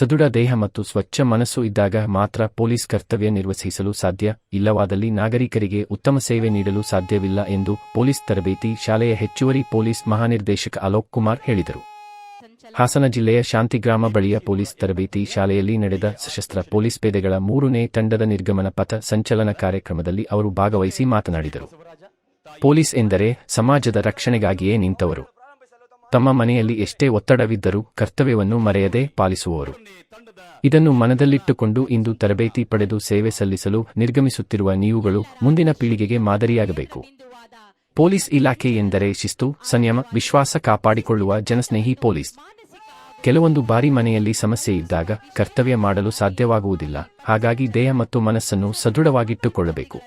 ಸದೃಢ ದೇಹ ಮತ್ತು ಸ್ವಚ್ಛ ಮನಸ್ಸು ಇದ್ದಾಗ ಮಾತ್ರ ಪೊಲೀಸ್ ಕರ್ತವ್ಯ ನಿರ್ವಹಿಸಲು ಸಾಧ್ಯ. ಇಲ್ಲವಾದಲ್ಲಿ ನಾಗರಿಕರಿಗೆ ಉತ್ತಮ ಸೇವೆ ನೀಡಲು ಸಾಧ್ಯವಿಲ್ಲ ಎಂದು ಪೊಲೀಸ್ ತರಬೇತಿ ಶಾಲೆಯ ಹೆಚ್ಚುವರಿ ಪೊಲೀಸ್ ಮಹಾನಿರ್ದೇಶಕ ಅಲೋಕ್ ಕುಮಾರ್ ಹೇಳಿದರು. ಹಾಸನ ಜಿಲ್ಲೆಯ ಶಾಂತಿಗ್ರಾಮ ಬಳಿಯ ಪೊಲೀಸ್ ತರಬೇತಿ ಶಾಲೆಯಲ್ಲಿ ನಡೆದ ಸಶಸ್ತ್ರ ಪೊಲೀಸ್ ಪೇದೆಗಳ ಮೂರನೇ ತಂಡದ ನಿರ್ಗಮನ ಪಥ ಸಂಚಲನ ಕಾರ್ಯಕ್ರಮದಲ್ಲಿ ಅವರು ಭಾಗವಹಿಸಿ ಮಾತನಾಡಿದರು. ಪೊಲೀಸ್ ಎಂದರೆ ಸಮಾಜದ ರಕ್ಷಣೆಗಾಗಿಯೇ ನಿಂತವರು. ತಮ್ಮ ಮನೆಯಲ್ಲಿ ಎಷ್ಟೇ ಒತ್ತಡವಿದ್ದರೂ ಕರ್ತವ್ಯವನ್ನು ಮರೆಯದೆ ಪಾಲಿಸುವವರು. ಇದನ್ನು ಮನದಲ್ಲಿಟ್ಟುಕೊಂಡು ಇಂದು ತರಬೇತಿ ಪಡೆದು ಸೇವೆ ಸಲ್ಲಿಸಲು ನಿರ್ಗಮಿಸುತ್ತಿರುವ ನೀವುಗಳು ಮುಂದಿನ ಪೀಳಿಗೆಗೆ ಮಾದರಿಯಾಗಬೇಕು. ಪೊಲೀಸ್ ಇಲಾಖೆ ಎಂದರೆ ಶಿಸ್ತು, ಸಂಯಮ, ವಿಶ್ವಾಸ ಕಾಪಾಡಿಕೊಳ್ಳುವ ಜನಸ್ನೇಹಿ ಪೊಲೀಸ್. ಕೆಲವೊಂದು ಬಾರಿ ಮನೆಯಲ್ಲಿ ಸಮಸ್ಯೆ ಇದ್ದಾಗ ಕರ್ತವ್ಯ ಮಾಡಲು ಸಾಧ್ಯವಾಗುವುದಿಲ್ಲ. ಹಾಗಾಗಿ ದೇಹ ಮತ್ತು ಮನಸ್ಸನ್ನು ಸದೃಢವಾಗಿಟ್ಟುಕೊಳ್ಳಬೇಕು.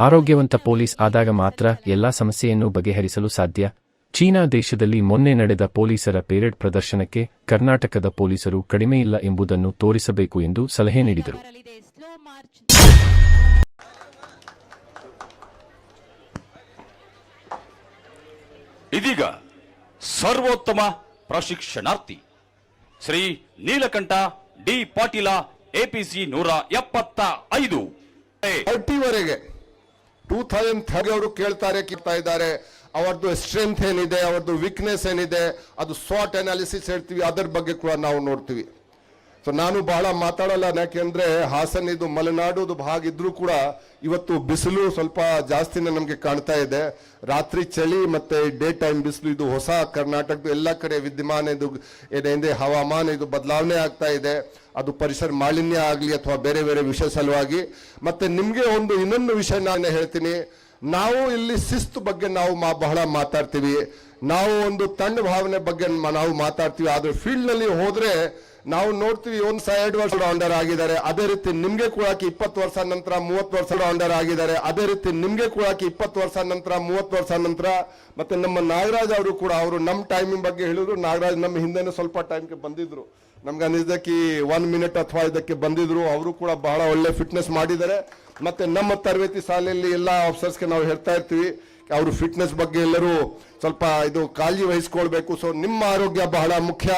ಆರೋಗ್ಯವಂತ ಪೊಲೀಸ್ ಆದಾಗ ಮಾತ್ರ ಎಲ್ಲಾ ಸಮಸ್ಯೆಯನ್ನು ಬಗೆಹರಿಸಲು ಸಾಧ್ಯ. ಚೀನಾ ದೇಶದಲ್ಲಿ ಮೊನ್ನೆ ನಡೆದ ಪೊಲೀಸರ ಪೇರೆಡ್ ಪ್ರದರ್ಶನಕ್ಕೆ ಕರ್ನಾಟಕದ ಪೊಲೀಸರು ಕಡಿಮೆಯಿಲ್ಲ ಎಂಬುದನ್ನು ತೋರಿಸಬೇಕು ಎಂದು ಸಲಹೆ ನೀಡಿದರು. ಇದೀಗ ಸರ್ವೋತ್ತಮ ಪ್ರಶಿಕ್ಷಣಾರ್ಥಿ ಶ್ರೀ ನೀಲಕಂಠ ಡಿ ಪಾಟೀಲ ಎಪಿಸಿ ನೂರ ಎಪ್ಪತ್ತ ಐದು. ವರೆಗೆ ಟೂ ಥೌಸಂಡ್ ಥರ್ಟಿ ಅವರು ಕೇಳ್ತಾರೆ ಕೇಳ್ತಾ ಇದ್ದಾರೆ. ಅವರದ್ದು ಸ್ಟ್ರೆಂತ್ ಏನಿದೆ, ಅವರದ್ದು ವೀಕ್ನೆಸ್ ಏನಿದೆ, ಅದು ಸಾಟ್ ಅನಾಲಿಸಿಸ್ ಹೇಳ್ತೀವಿ, ಅದರ ಬಗ್ಗೆ ಕೂಡ ನಾವು ನೋಡ್ತೀವಿ. ಸೊ ನಾನು ಬಹಳ ಮಾತಾಡಲ್ಲ ಯಾಕೆಂದ್ರೆ ಹಾಸನ ಇದು ಮಲೆನಾಡುದು ಭಾಗ ಇದ್ರೂ ಕೂಡ ಇವತ್ತು ಬಿಸಿಲು ಸ್ವಲ್ಪ ಜಾಸ್ತಿನೇ ನಮಗೆ ಕಾಣ್ತಾ ಇದೆ. ರಾತ್ರಿ ಚಳಿ ಮತ್ತೆ ಡೇ ಟೈಮ್ ಬಿಸಿಲು, ಇದು ಹೊಸ ಕರ್ನಾಟಕದ ಎಲ್ಲ ಕಡೆ ವಿದ್ಯಮಾನ ಇದು ಏನೇನಿದೆ ಹವಾಮಾನ ಇದು ಬದಲಾವಣೆ ಆಗ್ತಾ ಇದೆ. ಅದು ಪರಿಸರ ಮಾಲಿನ್ಯ ಆಗಲಿ ಅಥವಾ ಬೇರೆ ಬೇರೆ ವಿಷಯ ಸಲುವಾಗಿ. ಮತ್ತೆ ನಿಮಗೆ ಒಂದು ಇನ್ನೊಂದು ವಿಷಯ ನಾನು ಹೇಳ್ತೀನಿ. ನಾವು ಇಲ್ಲಿ ಶಿಸ್ತು ಬಗ್ಗೆ ನಾವು ಮಾ- ಬಹಳ ಮಾತಾಡ್ತೀವಿ. ನಾವು ಒಂದು ತಂಡ ಭಾವನೆ ಬಗ್ಗೆ ನಾವು ಮಾತಾಡ್ತೀವಿ. ಆದ್ರೆ ಫೀಲ್ಡ್ನಲ್ಲಿ ಹೋದ್ರೆ ನಾವು ನೋಡ್ತೀವಿ ಒಂದ್ ಸೈಡ್ ವರ್ಷ ರೌಂಡರ್ ಆಗಿದ್ದಾರೆ. ಅದೇ ರೀತಿ ನಿಮ್ಗೆ ಕೂಡ ಇಪ್ಪತ್ತು ವರ್ಷ ನಂತರ ಮೂವತ್ತು ವರ್ಷ ರೌಂಡರ್ ಆಗಿದ್ದಾರೆ. ಅದೇ ರೀತಿ ನಿಮ್ಗೆ ಕೂಡ ಇಪ್ಪತ್ತು ವರ್ಷ ನಂತರ ಮೂವತ್ತು ವರ್ಷ ನಂತರ ಮತ್ತೆ ನಮ್ಮ ನಾಗರಾಜ್ ಅವರು ಕೂಡ ಅವರು ನಮ್ಮ ಟೈಮಿಂಗ್ ಬಗ್ಗೆ ಹೇಳಿದ್ರು. ನಾಗರಾಜ್ ನಮ್ಮ ಹಿಂದೆ ಸ್ವಲ್ಪ ಟೈಮ್ಗೆ ಬಂದಿದ್ರು. ನಮ್ಗೆ ಅನಿಸಿದಕ್ಕೆ ಒನ್ ಮಿನಿಟ್ ಅಥವಾ ಇದಕ್ಕೆ ಬಂದಿದ್ರು. ಅವರು ಕೂಡ ಬಹಳ ಒಳ್ಳೆ ಫಿಟ್ನೆಸ್ ಮಾಡಿದ್ದಾರೆ. ಮತ್ತೆ ನಮ್ಮ ತರಬೇತಿ ಶಾಲೆಯಲ್ಲಿ ಎಲ್ಲ ಆಫೀಸರ್ಸ್ಗೆ ನಾವು ಹೇಳ್ತಾ ಇರ್ತೀವಿ. ಅವರು ಫಿಟ್ನೆಸ್ ಬಗ್ಗೆ ಎಲ್ಲರೂ ಸ್ವಲ್ಪ ಇದು ಕಾಳಜಿ ವಹಿಸ್ಕೊಳ್ಬೇಕು. ಸೊ ನಿಮ್ಮ ಆರೋಗ್ಯ ಬಹಳ ಮುಖ್ಯ.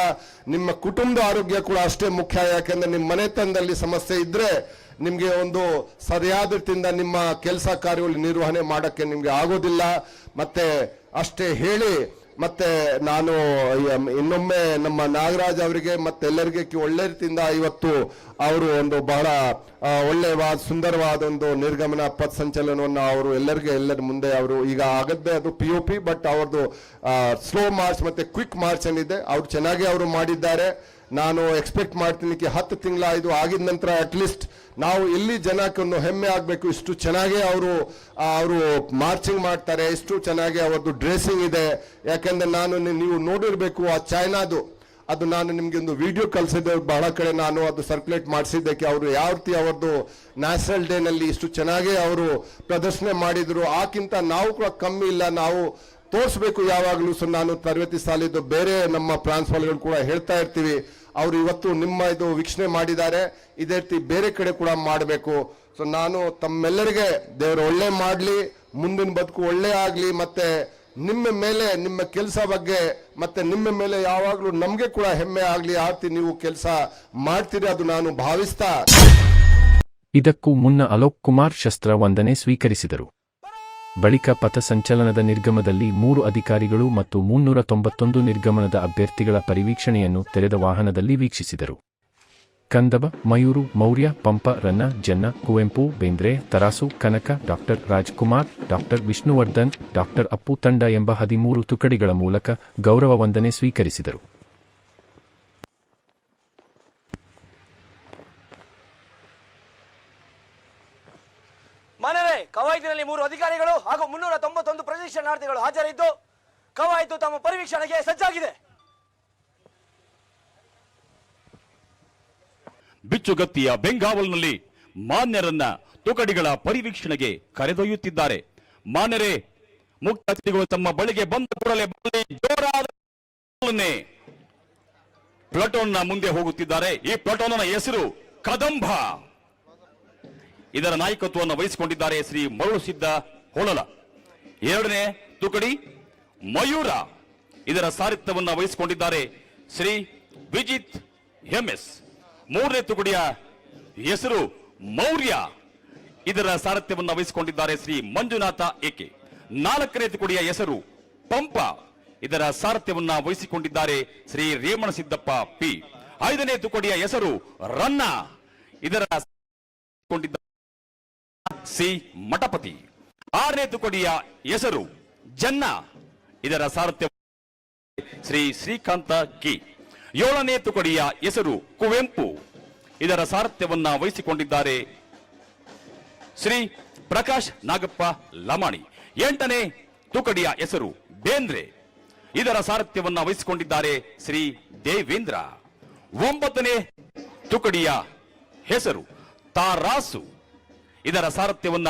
ನಿಮ್ಮ ಕುಟುಂಬದ ಆರೋಗ್ಯ ಕೂಡ ಅಷ್ಟೇ ಮುಖ್ಯ. ಯಾಕೆಂದ್ರೆ ನಿಮ್ಮ ಮನೆತನದಲ್ಲಿ ಸಮಸ್ಯೆ ಇದ್ರೆ ನಿಮಗೆ ಒಂದು ಸರಿಯಾದ ರೀತಿಯಿಂದ ನಿಮ್ಮ ಕೆಲಸ ಕಾರ್ಯಗಳು ನಿರ್ವಹಣೆ ಮಾಡೋಕ್ಕೆ ನಿಮಗೆ ಆಗೋದಿಲ್ಲ. ಮತ್ತೆ ಅಷ್ಟೇ ಹೇಳಿ ಮತ್ತೆ ನಾನು ಇನ್ನೊಮ್ಮೆ ನಮ್ಮ ನಾಗರಾಜ್ ಅವರಿಗೆ ಮತ್ತೆಲ್ಲರಿಗೆ ಒಳ್ಳೆ ರೀತಿಯಿಂದ ಇವತ್ತು ಅವರು ಒಂದು ಬಹಳ ಒಳ್ಳೆಯವಾದ ಸುಂದರವಾದ ಒಂದು ನಿರ್ಗಮನ ಪಥ ಸಂಚಲನವನ್ನು ಅವರು ಎಲ್ಲರಿಗೆ ಎಲ್ಲರ ಮುಂದೆ ಅವರು ಈಗ ಆಗದ್ದೇ ಅದು ಪಿ ಯು ಪಿ ಬಟ್ ಅವ್ರದ್ದು ಸ್ಲೋ ಮಾರ್ಚ್ ಮತ್ತೆ ಕ್ವಿಕ್ ಮಾರ್ಚ್ ಏನಿದೆ ಅವ್ರು ಚೆನ್ನಾಗಿ ಅವರು ಮಾಡಿದ್ದಾರೆ. ನಾನು ಎಕ್ಸ್ಪೆಕ್ಟ್ ಮಾಡ್ತೀನಿ ಹತ್ತು ತಿಂಗಳ ಇದು ಆಗಿದ ನಂತರ ಅಟ್ಲೀಸ್ಟ್ ನಾವು ಇಲ್ಲಿ ಜನಕ್ಕೆ ಒಂದು ಹೆಮ್ಮೆ ಆಗಬೇಕು. ಇಷ್ಟು ಚೆನ್ನಾಗೇ ಅವರು ಅವರು ಮಾರ್ಚಿಂಗ್ ಮಾಡ್ತಾರೆ. ಇಷ್ಟು ಚೆನ್ನಾಗಿ ಅವ್ರದ್ದು ಡ್ರೆಸ್ಸಿಂಗ್ ಇದೆ. ಯಾಕೆಂದರೆ ನಾನು ನೀವು ನೋಡಿರಬೇಕು ಆ ಚೈನಾದು ಅದು ನಾನು ನಿಮಗೆ ಒಂದು ವಿಡಿಯೋ ಕಲಿಸಿದ್ದೆ ಬಹಳ ಕಡೆ ನಾನು ಅದು ಸರ್ಕ್ಯುಲೇಟ್ ಮಾಡಿಸಿದ್ದಕ್ಕೆ ಅವರು ಯಾವ ರೀತಿ ಅವ್ರದ್ದು ನ್ಯಾಷನಲ್ ಡೇನಲ್ಲಿ ಇಷ್ಟು ಚೆನ್ನಾಗೇ ಅವರು ಪ್ರದರ್ಶನ ಮಾಡಿದರು. ಆಕ್ಕಿಂತ ನಾವು ಕೂಡ ಕಮ್ಮಿ ಇಲ್ಲ. ನಾವು ತೋರಿಸ್ಬೇಕು ಯಾವಾಗಲೂ ಸೊ ನಾನು ತರಬೇತಿ ಸಾಲಿದ್ದು ಬೇರೆ ನಮ್ಮ ಪ್ರಾನ್ಸ್ಪಾಲ್ಗಳು ಕೂಡ ಹೇಳ್ತಾ ಇರ್ತೀವಿ. ಅವರು ಇವತ್ತು ನಿಮ್ಮ ಇದು ವೀಕ್ಷಣೆ ಮಾಡಿದ್ದಾರೆ. ಇದೇ ರೀತಿ ಬೇರೆ ಕಡೆ ಕೂಡ ಮಾಡಬೇಕು. ಸೊ ನಾನು ತಮ್ಮೆಲ್ಲರಿಗೆ ದೇವರು ಒಳ್ಳೆ ಮಾಡಲಿ, ಮುಂದಿನ ಬದುಕು ಒಳ್ಳೆ ಆಗಲಿ, ಮತ್ತು ನಿಮ್ಮ ಮೇಲೆ, ನಿಮ್ಮ ಕೆಲಸ ಬಗ್ಗೆ, ಮತ್ತು ನಿಮ್ಮ ಮೇಲೆ ಯಾವಾಗಲೂ ನಮಗೆ ಕೂಡ ಹೆಮ್ಮೆ ಆಗಲಿ, ಆ ರೀತಿ ನೀವು ಕೆಲಸ ಮಾಡ್ತೀರಿ ಅದು ನಾನು ಭಾವಿಸ್ತಾ ಇದಕ್ಕೂ ಮುನ್ನ ಅಲೋಕ್ ಕುಮಾರ್ ಶಸ್ತ್ರ ವಂದನೆ ಸ್ವೀಕರಿಸಿದರು. ಬಳಿಕ ಪಥಸಂಚಲನದ ನಿರ್ಗಮದಲ್ಲಿ ಮೂರು ಅಧಿಕಾರಿಗಳು ಮತ್ತು ಮುನ್ನೂರ ತೊಂಬತ್ತೊಂದು ನಿರ್ಗಮನದ ಅಭ್ಯರ್ಥಿಗಳ ಪರಿವೀಕ್ಷಣೆಯನ್ನು ತೆರೆದ ವಾಹನದಲ್ಲಿ ವೀಕ್ಷಿಸಿದರು. Kadamba, Mayura, Maurya, Pampa, Ranna, Janna, Kuvempu, Bendre, Tarasu, Kanaka, doctor Rajkumar, doctor Vishnuvardhan, doctor Appu ತಂಡ ಎಂಬ ಹದಿಮೂರು ತುಕಡಿಗಳ ಮೂಲಕ ಗೌರವ ವಂದನೆ ಸ್ವೀಕರಿಸಿದರು. ಕವಾಯತಿನಲ್ಲಿ ಮೂರು ಅಧಿಕಾರಿಗಳು ಹಾಗೂ ಮುನ್ನೂರ ತೊಂಬತ್ತೊಂದು ಪ್ರಶಿಕ್ಷಣಾರ್ಥಿಗಳು ಹಾಜರಿದ್ದು, ಕವಾಯತು ತಮ್ಮ ಪರಿವೀಕ್ಷಣೆಗೆ ಸಜ್ಜಾಗಿದೆ. ಬಿಚ್ಚುಗತ್ತಿಯ ಬೆಂಗಾವಲ್ನಲ್ಲಿ ಮಾನ್ಯರನ್ನ ತುಕಡಿಗಳ ಪರಿವೀಕ್ಷಣೆಗೆ ಕರೆದೊಯ್ಯುತ್ತಿದ್ದಾರೆ. ಮಾನ್ಯರೇ ಮುಖ್ಯ ಅತಿಥಿಗಳು ತಮ್ಮ ಬಳಿಗೆ ಬಂದ ಕೂಡಲೇ ಜೋರಾದ. ಪ್ಲಟೋನ್ನ ಮುಂದೆ ಹೋಗುತ್ತಿದ್ದಾರೆ. ಈ ಪ್ಲಟೋನ್ನ ಹೆಸರು ಕದಂಬ. ಇದರ ನಾಯಕತ್ವವನ್ನು ವಹಿಸಿಕೊಂಡಿದ್ದಾರೆ ಶ್ರೀ ಮರುಳು ಸಿದ್ದ ಹೋಳಲ. ಎರಡನೇ ತುಕಡಿ, ಮಯೂರ ಇದರ ಸಾರಿತ್ಯವನ್ನು ವಹಿಸಿಕೊಂಡಿದ್ದಾರೆ ಶ್ರೀ ವಿಜಿತ್ ಎಂಎಸ್. ಮೂರನೇ ತುಕಡಿಯ ಹೆಸರು ಮೌರ್ಯ. ಇದರ ಸಾರಥ್ಯವನ್ನು ವಹಿಸಿಕೊಂಡಿದ್ದಾರೆ ಶ್ರೀ ಮಂಜುನಾಥ ಎಕೆ ನಾಲ್ಕನೇ ತುಕಡಿಯ ಹೆಸರು ಪಂಪ. ಇದರ ಸಾರಥ್ಯವನ್ನ ವಹಿಸಿಕೊಂಡಿದ್ದಾರೆ ಶ್ರೀ ರೇಮಣ ಸಿದ್ದಪ್ಪ ಪಿ. ಐದನೇ ತುಕಡಿಯ ಹೆಸರು ರನ್ನ. ಇದರ ಸಿ ಮಠಪತಿ. ಆರನೇ ತುಕಡಿಯ ಹೆಸರು ಜನ್ನ. ಇದರ ಸಾರಥ್ಯ ಶ್ರೀ ಶ್ರೀಕಾಂತ ಕಿ ಏಳನೇ ತುಕಡಿಯ ಹೆಸರು ಕುವೆಂಪು. ಇದರ ಸಾರಥ್ಯವನ್ನ ವಹಿಸಿಕೊಂಡಿದ್ದಾರೆ ಶ್ರೀ ಪ್ರಕಾಶ್ ನಾಗಪ್ಪ ಲಮಾಣಿ. ಎಂಟನೇ ತುಕಡಿಯ ಹೆಸರು ಬೇಂದ್ರೆ. ಇದರ ಸಾರಥ್ಯವನ್ನ ವಹಿಸಿಕೊಂಡಿದ್ದಾರೆ ಶ್ರೀ ದೇವೇಂದ್ರ. ಒಂಬತ್ತನೇ ತುಕಡಿಯ ಹೆಸರು ತಾರಾಸು. ಇದರ ಸಾರಥ್ಯವನ್ನ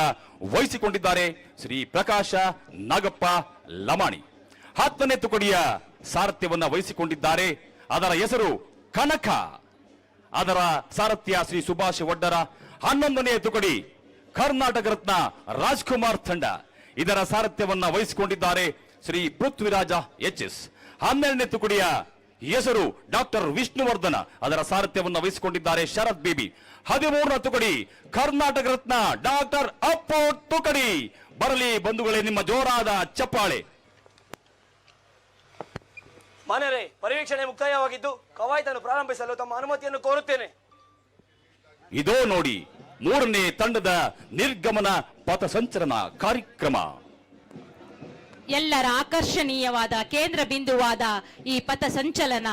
ವಹಿಸಿಕೊಂಡಿದ್ದಾರೆ ಶ್ರೀ ಪ್ರಕಾಶ ನಾಗಪ್ಪ ಲಮಾಣಿ. ಹತ್ತನೇ ತುಕಡಿಯ ಸಾರಥ್ಯವನ್ನ ವಹಿಸಿಕೊಂಡಿದ್ದಾರೆ. ಅದರ ಹೆಸರು ಕನಕ. ಅದರ ಸಾರಥ್ಯ ಶ್ರೀ ಸುಭಾಷ್ ಒಡ್ಡರ ಹನ್ನೊಂದನೇ ತುಕಡಿ ಕರ್ನಾಟಕ ರತ್ನ ರಾಜ್ಕುಮಾರ್ ತಂಡ. ಇದರ ಸಾರಥ್ಯವನ್ನ ವಹಿಸಿಕೊಂಡಿದ್ದಾರೆ ಶ್ರೀ ಪೃಥ್ವಿರಾಜ ಎಚ್ ಎಸ್. ಹನ್ನೆರಡನೇ ತುಕಡಿಯ ಹೆಸರು ಡಾಕ್ಟರ್ ವಿಷ್ಣುವರ್ಧನ. ಅದರ ಸಾರಥ್ಯವನ್ನು ವಹಿಸಿಕೊಂಡಿದ್ದಾರೆ ಶರತ್ ಬೇಬಿ. ಹದಿಮೂರನ ತುಕಡಿ ಕರ್ನಾಟಕ ರತ್ನ ಡಾಕ್ಟರ್ ಅಪ್ಪು ತುಕಡಿ. ಬರಲಿ ಬಂಧುಗಳೇ ನಿಮ್ಮ ಜೋರಾದ ಚಪ್ಪಾಳೆ. ಮಾನ್ಯರೇ ಪರಿವೀಕ್ಷಣೆ ಮುಕ್ತಾಯವಾಗಿದ್ದು ಕವಾಯತನ್ನು ಪ್ರಾರಂಭಿಸಲು ತಮ್ಮ ಅನುಮತಿಯನ್ನು ಕೋರುತ್ತೇನೆ. ಇದೋ ನೋಡಿ ಮೂರನೇ ತಂಡದ ನಿರ್ಗಮನ ಪಥಸಂಚಲನ ಕಾರ್ಯಕ್ರಮ. ಎಲ್ಲರ ಆಕರ್ಷಣೀಯವಾದ, ಕೇಂದ್ರ ಬಿಂದುವಾದ ಈ ಪಥ ಸಂಚಲನ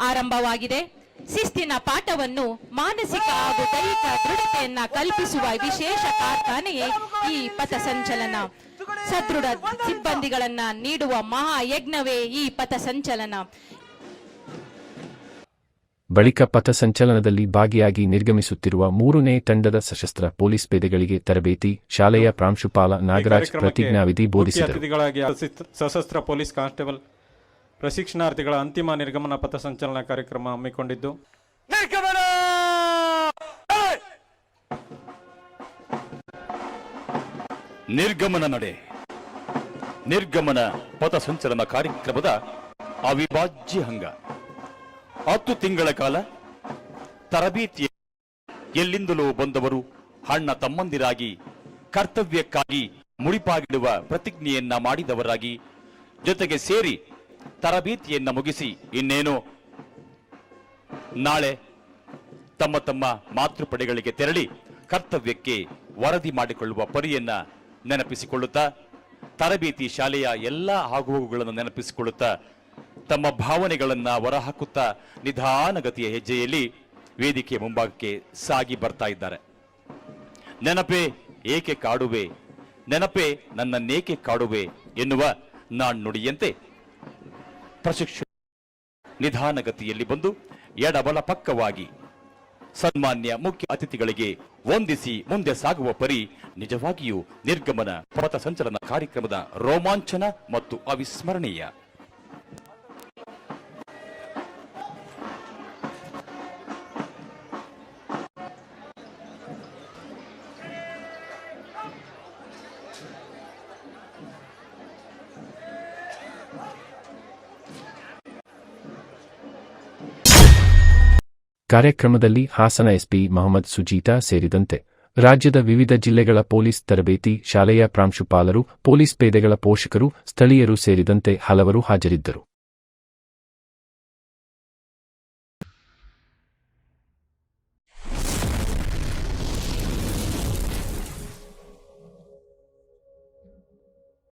ಆರಂಭವಾಗಿದೆ. ಶಿಸ್ತಿನ ಪಾಠವನ್ನು ಮಾನಸಿಕ ಹಾಗೂ ದೈಹಿಕ ದೃಢತೆಯನ್ನ ಕಲ್ಪಿಸುವ ವಿಶೇಷ ಕಾರ್ಖಾನೆಯೇ ಈ ಪಥ ಸಂಚಲನ. ಸದೃಢ ಸಿಬ್ಬಂದಿಗಳನ್ನ ನೀಡುವ ಮಹಾಯಜ್ಞವೇ ಈ ಪಥ ಸಂಚಲನ. ಬಳಿಕ ಪಥಸಂಚಲನದಲ್ಲಿ ಭಾಗಿಯಾಗಿ ನಿರ್ಗಮಿಸುತ್ತಿರುವ ಮೂರನೇ ತಂಡದ ಸಶಸ್ತ್ರ ಪೊಲೀಸ್ ಪೇದೆಗಳಿಗೆ ತರಬೇತಿ ಶಾಲೆಯ ಪ್ರಾಂಶುಪಾಲ ನಾಗರಾಜ್ ಪ್ರತಿಜ್ಞಾವಿಧಿ ಬೋಧಿಸಿದರು. ಸಶಸ್ತ್ರ- ಪೊಲೀಸ್ ಕಾನ್ಸ್ಟೇಬಲ್ ಪ್ರಶಿಕ್ಷಣಾರ್ಥಿಗಳ ಅಂತಿಮ ನಿರ್ಗಮನ ಪಥಸಂಚಲನ ಕಾರ್ಯಕ್ರಮ ಹಮ್ಮಿಕೊಂಡಿದ್ದು. ನಿರ್ಗಮನ! ನಿರ್ಗಮನ ನಡೆ. ನಿರ್ಗಮನ ಪಥಸಂಚಲನ ಕಾರ್ಯಕ್ರಮದ ಅವಿಭಾಜ್ಯ ಅಂಗ. ಹತ್ತು ತಿಂಗಳ ಕಾಲ ತರಬೇತಿ ಎಲ್ಲಿಂದಲೂ ಬಂದವರು ಅಣ್ಣ ತಮ್ಮಂದಿರಾಗಿ ಕರ್ತವ್ಯಕ್ಕಾಗಿ ಮುಡಿಪಾಗಿಡುವ ಪ್ರತಿಜ್ಞೆಯನ್ನ ಮಾಡಿದವರಾಗಿ ಜೊತೆಗೆ ಸೇರಿ ತರಬೇತಿಯನ್ನ ಮುಗಿಸಿ ಇನ್ನೇನು. ನಾಳೆ ತಮ್ಮ ತಮ್ಮ ಮಾತೃಪಡೆಗಳಿಗೆ ತೆರಳಿ ಕರ್ತವ್ಯಕ್ಕೆ ವರದಿ ಮಾಡಿಕೊಳ್ಳುವ ಪರಿಯನ್ನ ನೆನಪಿಸಿಕೊಳ್ಳುತ್ತಾ, ತರಬೇತಿ ಶಾಲೆಯ ಎಲ್ಲಾ ಆಗುಹೋಗುಗಳನ್ನು ನೆನಪಿಸಿಕೊಳ್ಳುತ್ತಾ ತಮ್ಮ ಭಾವನೆಗಳನ್ನ ಹೊರಹಾಕುತ್ತಾ ನಿಧಾನಗತಿಯ ಹೆಜ್ಜೆಯಲ್ಲಿ ವೇದಿಕೆ ಮುಂಭಾಗಕ್ಕೆ ಸಾಗಿ ಬರ್ತಾ ಇದ್ದಾರೆ. ನೆನಪೇ ಏಕೆ ಕಾಡುವೆ? ನೆನಪೇ ನನ್ನನ್ನೇಕೆ ಕಾಡುವೆ ಎನ್ನುವ ನಾಣ್ಣುಡಿಯಂತೆ ಪ್ರಶಿಕ್ಷ ನಿಧಾನಗತಿಯಲ್ಲಿ ಬಂದು ಎಡಬಲ ಪಕ್ಕವಾಗಿ ಸನ್ಮಾನ್ಯ ಮುಖ್ಯ ಅತಿಥಿಗಳಿಗೆ ವಂದಿಸಿ ಮುಂದೆ ಸಾಗುವ ಪರಿ ನಿಜವಾಗಿಯೂ ನಿರ್ಗಮನ ಪಥ ಸಂಚಲನ ಕಾರ್ಯಕ್ರಮದ ರೋಮಾಂಚನ ಮತ್ತು ಅವಿಸ್ಮರಣೀಯ ಕಾರ್ಯಕ್ರಮದಲ್ಲಿ ಹಾಸನ ಎಸ್ಪಿ ಮೊಹಮ್ಮದ್ ಸುಜೀತಾ ಸೇರಿದಂತೆ ರಾಜ್ಯದ ವಿವಿಧ ಜಿಲ್ಲೆಗಳ ಪೊಲೀಸ್ ತರಬೇತಿ ಶಾಲೆಯ ಪ್ರಾಂಶುಪಾಲರು, ಪೊಲೀಸ್ ಪೇದೆಗಳ ಪೋಷಕರು, ಸ್ಥಳೀಯರು ಸೇರಿದಂತೆ ಹಲವರು ಹಾಜರಿದ್ದರು.